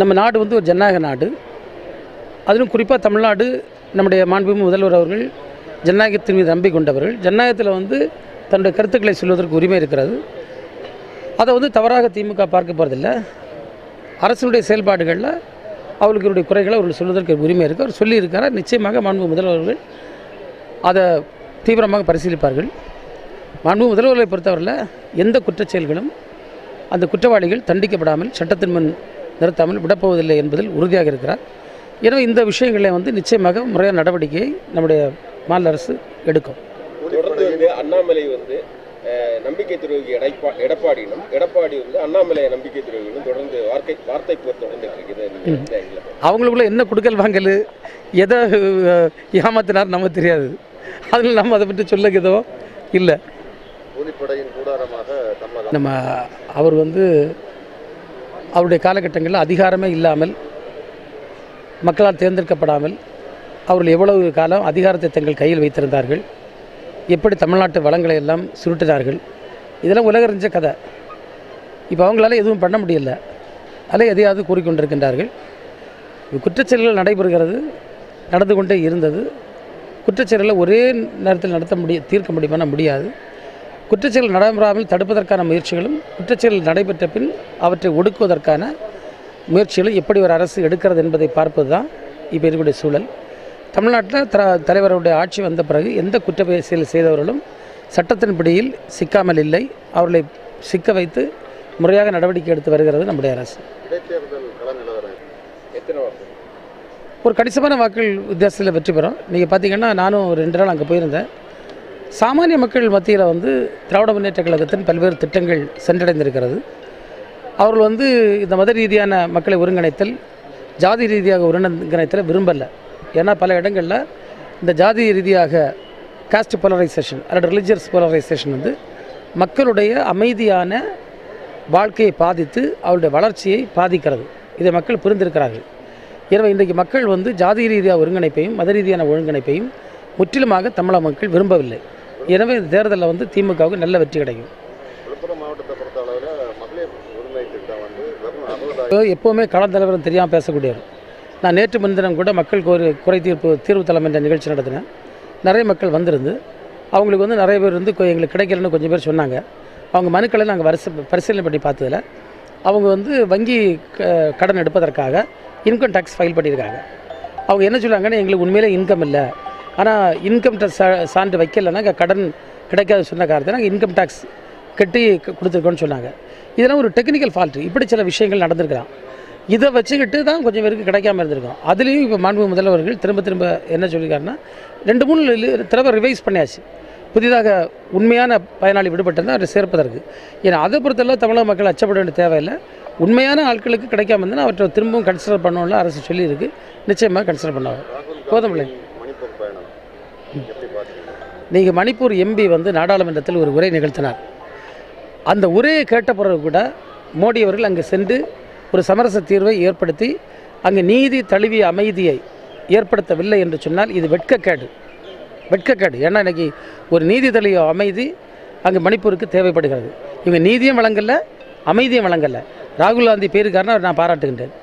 நம்ம நாடு வந்து ஒரு ஜனநாயக நாடு. அதிலும் குறிப்பாக தமிழ்நாடு நம்முடைய மாண்புமிகு முதல்வர் அவர்கள் ஜனநாயகத்தின் மீது நம்பி கொண்டவர்கள். ஜனநாயகத்தில் வந்து தன்னுடைய கருத்துக்களை சொல்வதற்கு உரிமை இருக்கிறது. அதை வந்து தவறாக திமுக பார்க்க போகிறதில்ல அரசினுடைய செயல்பாடுகளில் அவர்களுடைய குறைகளை அவர்கள் சொல்வதற்கு உரிமை இருக்குது அவர் சொல்லியிருக்கிறார் நிச்சயமாக மாண்பு முதல்வர்கள் அதை தீவிரமாக பரிசீலிப்பார்கள். மாண்பு முதல்வர்களை பொறுத்தவரையில் எந்த குற்றச்செயல்களும் அந்த குற்றவாளிகள் தண்டிக்கப்படாமல் சட்டத்தின் முன் நிறுத்தாமல் விடப்போவதில்லை என்பதில் உறுதியாக இருக்கிறார். எனவே இந்த விஷயங்களை வந்து நிச்சயமாக முறையான நடவடிக்கையை நம்முடைய மாநில அரசு எடுக்கும். தொடர்ந்து வந்து அண்ணாமலை வந்து நம்பிக்கை துரோகி எடப்பா எடப்பாடியிலும் எடப்பாடி வந்து அண்ணாமலை நம்பிக்கை துரோகிகளும் தொடர்ந்து வார்த்தை வார்த்தை போர் தொடர்ந்துட்டு இருக்குது. அவங்களுக்குள்ள என்ன கொடுக்கல் வாங்கல்? எதை ஏமாத்தினார் நமக்கு தெரியாது. அதில் நம்ம அதை பற்றி சொல்லக்கிதோ இல்லை. கூலிப்படையின் கூடாரமாக நம்ம அவர் வந்து அவருடைய காலகட்டங்களில் அதிகாரமே இல்லாமல் மக்களால் தேர்ந்தெடுக்கப்படாமல் அவர்கள் எவ்வளவு காலம் அதிகாரத்தை தங்கள் கையில் வைத்திருந்தார்கள் எப்படி தமிழ்நாட்டு வளங்களை எல்லாம் சுருட்டினார்கள் இதெல்லாம் உலகறிஞ்ச கதை. இப்போ அவங்களால எதுவும் பண்ண முடியல. அதில் எதையாவது கூறிக்கொண்டிருக்கின்றார்கள். குற்றச்செயல்கள் நடைபெறுகிறது நடந்து கொண்டே இருந்தது. குற்றச்செயல்களை ஒரே நேரத்தில் நடத்த முடிய தீர்க்க முடியுமானா முடியாது. குற்றச்செயல் நடைபெறாமல் தடுப்பதற்கான முயற்சிகளும் குற்றச்செயல் நடைபெற்ற பின் அவற்றை ஒடுக்குவதற்கான முயற்சிகளும் எப்படி ஒரு அரசு எடுக்கிறது என்பதை பார்ப்பது தான் இப்போ இருக்கக்கூடிய சூழல். தமிழ்நாட்டில் த தலைவருடைய ஆட்சி வந்த பிறகு எந்த குற்ற செயல் செய்தவர்களும் சட்டத்தின் பிடியில் சிக்காமல் இல்லை. அவர்களை சிக்க வைத்து முறையாக நடவடிக்கை எடுத்து வருகிறது நம்முடைய அரசு. ஒரு கணிசமான வாக்கள் வித்தியாசத்தில் வெற்றி பெறும். நீங்கள் பார்த்தீங்கன்னா நானும் ரெண்டு நாள் அங்கே போயிருந்தேன். சாமானிய மக்கள் மத்தியில் வந்து திராவிட முன்னேற்ற கழகத்தின் பல்வேறு திட்டங்கள் சென்றடைந்திருக்கிறது. அவர்கள் வந்து இந்த மத ரீதியான மக்களை ஒருங்கிணைத்தல் ஜாதி ரீதியாக ஒருங்கிணைத்தல் விரும்பலை. ஏன்னா பல இடங்களில் இந்த ஜாதி ரீதியாக காஸ்ட் போலரைசேஷன் அல்லது ரிலிஜியஸ் போலரைசேஷன் வந்து மக்களுடைய அமைதியான வாழ்க்கையை பாதித்து அவருடைய வளர்ச்சியை பாதிக்கிறது. இதை மக்கள் புரிந்திருக்கிறார்கள். எனவே இன்றைக்கு மக்கள் வந்து ஜாதி ரீதியாக ஒருங்கிணைப்பையும் மத ரீதியான ஒருங்கிணைப்பையும் முற்றிலுமாக தமிழக மக்கள் விரும்பவில்லை. எனவே இந்த தேர்தலில் வந்து திமுகவுக்கு நல்ல வெற்றி கிடைக்கும். எப்போவுமே களத்தலைவரும் தெரியாமல் பேசக்கூடியவர். நான் நேற்று முன்தினம் கூட மக்கள் கோரி குறை தீர்ப்பு தீர்வு தளம் என்ற நிகழ்ச்சி நடத்தினேன். நிறைய மக்கள் வந்திருந்து அவங்களுக்கு வந்து நிறைய பேர் வந்து எங்களுக்கு கிடைக்கலன்னு கொஞ்சம் பேர் சொன்னாங்க. அவங்க மனுக்களை நாங்கள் வரிசை பரிசீலனை பண்ணி பார்த்ததில் அவங்க வந்து வங்கி க- கடன் எடுப்பதற்காக இன்கம் டேக்ஸ் ஃபைல் பண்ணியிருக்காங்க. அவங்க என்ன சொல்லுவாங்கன்னா எங்களுக்கு உண்மையிலே இன்கம் இல்லை. ஆனால் இன்கம் டேக்ஸ் சான்று வைக்கலைன்னா கடன் கிடைக்காது சொன்ன காரணத்தை நாங்கள் இன்கம் டேக்ஸ் கட்டி கொடுத்துருக்கோன்னு சொன்னாங்க. இதெல்லாம் ஒரு டெக்னிக்கல் ஃபால்ட்டு இப்படி சில விஷயங்கள் நடந்திருக்கலாம். இதை வச்சுக்கிட்டு தான் கொஞ்சம் பேருக்கு கிடைக்காம இருந்திருக்கும். அதுலேயும் இப்போ மாண்பு முதல்வர்கள் திரும்ப திரும்ப என்ன சொல்லியிருக்காருன்னா ரெண்டு மூணு தடவை ரிவைஸ் பண்ணியாச்சு. புதிதாக உண்மையான பயனாளி விடுபட்டிருந்தால் அவரை சேர்ப்பதற்கு ஏன்னா அதை பொறுத்தளவு தமிழக மக்கள் அச்சப்பட வேண்டிய தேவையில்லை. உண்மையான ஆட்களுக்கு கிடைக்காம இருந்தால் அவற்றை திரும்பவும் கன்சிடர் பண்ணணும்னு அரசு சொல்லியிருக்கு. நிச்சயமாக கன்சிடர் பண்ணுவாங்க. போதும் பிள்ளைங்க மணிப்பூர் பயணம் எப்படி பார்த்தீங்க நீங்கள் மணிப்பூர் எம்பி வந்து நாடாளுமன்றத்தில் ஒரு உரை நிகழ்த்தினார். அந்த உரையை கேட்ட பிறகு கூட மோடி அவர்கள் அங்கே சென்று ஒரு சமரச தீர்வை ஏற்படுத்தி அங்கே நீதி தழுவிய அமைதியை ஏற்படுத்தவில்லை என்று சொன்னால் இது வெட்கக்கேடு. வெட்கக்கேடு. ஏன்னா இன்னைக்கு ஒரு நீதி தழுவிய அமைதி அங்கே மணிப்பூருக்கு தேவைப்படுகிறது. இவங்க நீதியும் வழங்கல அமைதியும் வழங்கலை. ராகுல் காந்தி பேருக்காரனை நான் பாராட்டுகின்றேன்.